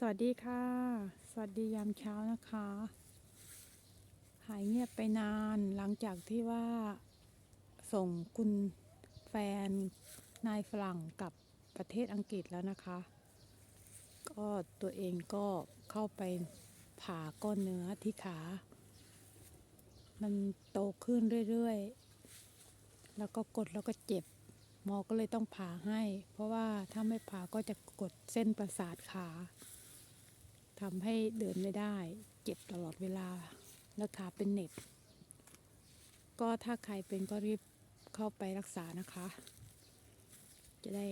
สวัสดีค่ะ สวัสดียามเช้านะคะ หายเงียบไปนานหลังจากที่ว่าส่งคุณแฟนนายฝรั่งกับประเทศอังกฤษแล้วนะคะ ก็ตัวเองก็เข้าไปผ่าก้อนเนื้อที่ขา มันโตขึ้นเรื่อยๆ แล้วก็กดแล้วก็เจ็บ หมอก็เลยต้องผ่าให้ เพราะว่าถ้าไม่ผ่าก็จะกดเส้นประสาทขา ทำให้เดินไม่ได้ เจ็บตลอดเวลาแล้วขาเป็นเน็บ ก็ถ้าใครเป็นก็รีบเข้าไปรักษานะคะ จะได้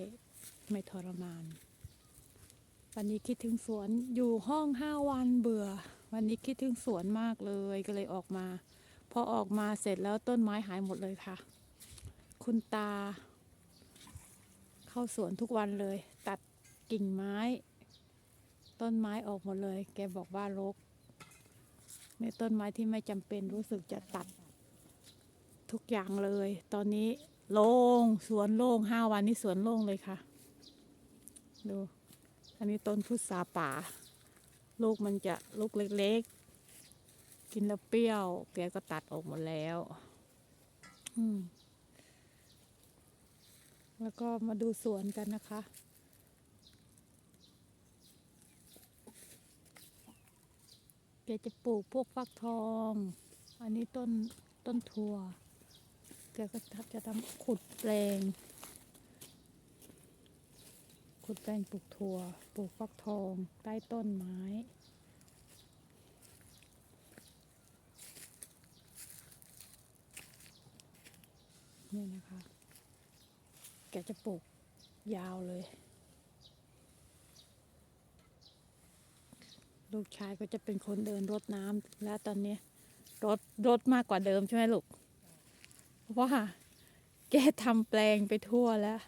ไม่ทรมาน วันนี้คิดถึงสวนอยู่ห้องห้าวันเบื่อ วันนี้คิดถึงสวนมากเลยก็เลยออกมา พอออกมาเสร็จแล้วต้นไม้หายหมดเลยค่ะ คุณตา เข้าสวนทุกวันเลย ตัดกิ่งไม้ ต้นไม้ออกหมดเลย แกบอกว่ารกในต้นไม้ที่ไม่จำเป็นรู้สึกจะตัด ทุกอย่างเลย ตอนนี้โล่งสวนโล่งห้าวันนี้สวนโล่งเลยค่ะ ดู อันนี้ต้นพุทราป่า ลูกมันจะลูกเล็กๆ กินแล้วเปรี้ยว แกก็ตัดออกหมดแล้ว อืมแล้วก็มาดูสวนกันนะคะ แกจะปลูกพวกฟักทอง อันนี้ต้นต้นถั่วแกก็จะทำขุดแปลง ขุดแปลงปลูกถั่ว ปลูกฟักทองใต้ต้นไม้นี่นะคะ แกจะปลูกยาวเลย ลูกชายก็จะเป็นคนเดินรดน้ำและตอนนี้รดรดมากกว่าเดิมใช่ไหมลูกเพราะว่าแกทำแปลงไปทั่วแล้ว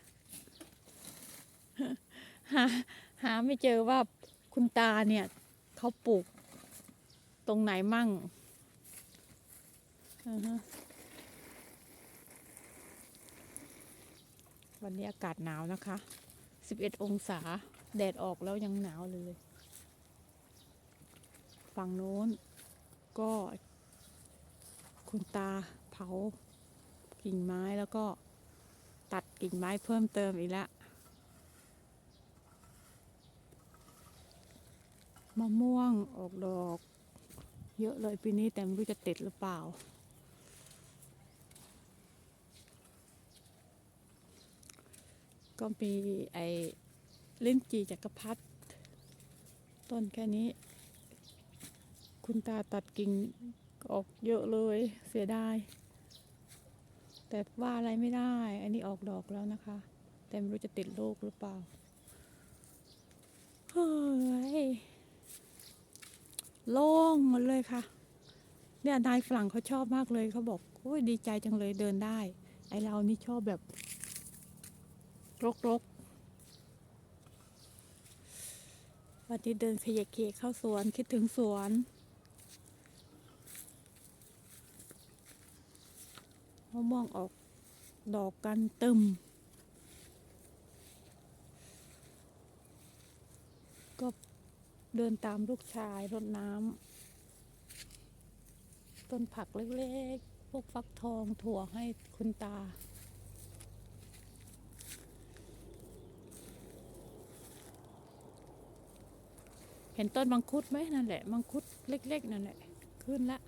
หาหาไม่เจอว่าคุณตาเนี่ยเขาปลูกตรงไหนมั่งวันนี้อากาศหนาวนะคะ 11 องศา แดดออกแล้วยังหนาวเลย ฝั่งโน้น ก็คุณตาเผากิ่งไม้แล้วก็ตัดกิ่งไม้เพิ่มเติมอีกแล้วมะม่วงออกดอก เยอะเลยปีนี้แต่ไม่รู้จะติดหรือเปล่า ก็มีไอ้ลิ้นจีจักรพรรดิต้นแค่นี้ คุณตาตัดกิ่งออกเยอะเลยเสียดาย แต่ว่าอะไรไม่ได้ อันนี้ออกดอกแล้วนะคะ แต่ไม่รู้จะติดลูกหรือเปล่าเฮ้ยโล่งหมดเลยค่ะ เนี่ยนายฝรั่งเขาชอบมากเลยเขาบอกโอ้ยดีใจจังเลยเดินได้ ไอเรานี่ชอบแบบรกๆวันนี้เดินขยะเกะเข้าสวนคิดถึงสวนะม่วงออกดอกกันตึม ก็เดินตามลูกชายรดน้ำต้นผักเล็กๆ พวกฟักทองถั่วให้คุณตาเห็นต้นมังคุดไหมนั่นแหละ มังคุดเล็ก ๆ นั่นแหละ ขึ้นละ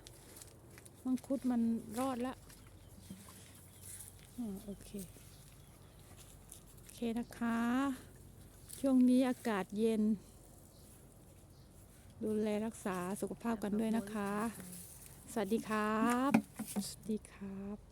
มังคุดมันรอดละ โอเค โอเคนะคะ ช่วงนี้อากาศเย็น ดูแลรักษาสุขภาพกันด้วยนะคะ สวัสดีครับ สวัสดีครับ